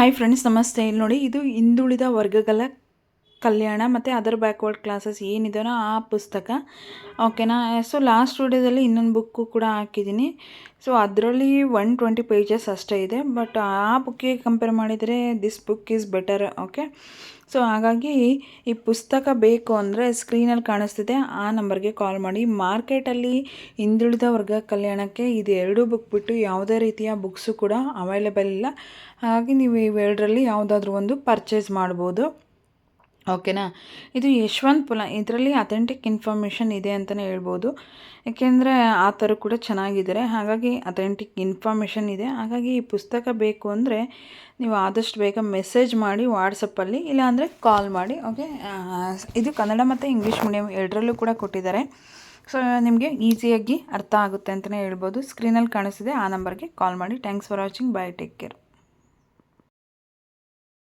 Hi friends ನಮಸ್ತೆ. ಇಲ್ಲಿ ನೋಡಿ ಇದು ಹಿಂದುಳಿದ ವರ್ಗಗಳ ಕಲ್ಯಾಣ ಮತ್ತು ಅದರ್ ಬ್ಯಾಕ್ವರ್ಡ್ ಕ್ಲಾಸಸ್ ಏನಿದೆಯೋ ಆ ಪುಸ್ತಕ. ಓಕೆನಾ ಸೊ ಲಾಸ್ಟ್ ವಿಡಿಯೋದಲ್ಲಿ ಇನ್ನೊಂದು ಬುಕ್ಕು ಕೂಡ ಹಾಕಿದ್ದೀನಿ ಸೊ ಅದರಲ್ಲಿ ಒನ್ ಟ್ವೆಂಟಿ ಪೇಜಸ್ ಅಷ್ಟೇ ಇದೆ ಬಟ್ ಆ ಬುಕ್ಕಿಗೆ ಕಂಪೇರ್ ಮಾಡಿದರೆ this book is better okay so ಹಾಗಾಗಿ ಈ ಪುಸ್ತಕ ಬೇಕು ಅಂದರೆ ಸ್ಕ್ರೀನಲ್ಲಿ ಕಾಣಿಸ್ತಿದೆ, ಆ ನಂಬರ್ಗೆ ಕಾಲ್ ಮಾಡಿ. ಮಾರ್ಕೆಟಲ್ಲಿ ಹಿಂದುಳಿದ ವರ್ಗ ಕಲ್ಯಾಣಕ್ಕೆ ಇದು ಎರಡೂ ಬುಕ್ ಬಿಟ್ಟು ಯಾವುದೇ ರೀತಿಯ ಬುಕ್ಸು ಕೂಡ ಅವೈಲೇಬಲ್ ಇಲ್ಲ. ಹಾಗಾಗಿ ನೀವು ಇವೆರಡರಲ್ಲಿ ಯಾವುದಾದ್ರೂ ಒಂದು ಪರ್ಚೇಸ್ ಮಾಡ್ಬೋದು. ಓಕೆನಾ? ಇದು ಯಶವಂತ್ ಪುಲ, ಇದರಲ್ಲಿ ಅಥೆಂಟಿಕ್ ಇನ್ಫಾರ್ಮೇಷನ್ ಇದೆ ಅಂತಲೇ ಹೇಳ್ಬೋದು. ಏಕೆಂದರೆ ಆ ಥರ ಕೂಡ ಚೆನ್ನಾಗಿದ್ದಾರೆ. ಹಾಗಾಗಿ ಅಥೆಂಟಿಕ್ ಇನ್ಫಾರ್ಮೇಷನ್ ಇದೆ. ಹಾಗಾಗಿ ಈ ಪುಸ್ತಕ ಬೇಕು ಅಂದರೆ ನೀವು ಆದಷ್ಟು ಬೇಗ ಮೆಸೇಜ್ ಮಾಡಿ ವಾಟ್ಸಪ್ಪಲ್ಲಿ ಇಲ್ಲಾಂದರೆ ಕಾಲ್ ಮಾಡಿ ಓಕೆ ಇದು ಕನ್ನಡ ಮತ್ತು ಇಂಗ್ಲೀಷ್ ಮೀಡಿಯಮ್ ಎರಡರಲ್ಲೂ ಕೂಡ ಕೊಟ್ಟಿದ್ದಾರೆ. ಸೊ ನಿಮಗೆ ಈಸಿಯಾಗಿ ಅರ್ಥ ಆಗುತ್ತೆ ಅಂತಲೇ ಹೇಳ್ಬೋದು. ಸ್ಕ್ರೀನಲ್ಲಿ ಕಾಣಿಸಿದೆ ಆ ನಂಬರ್ಗೆ ಕಾಲ್ ಮಾಡಿ. Thanks for watching bye take care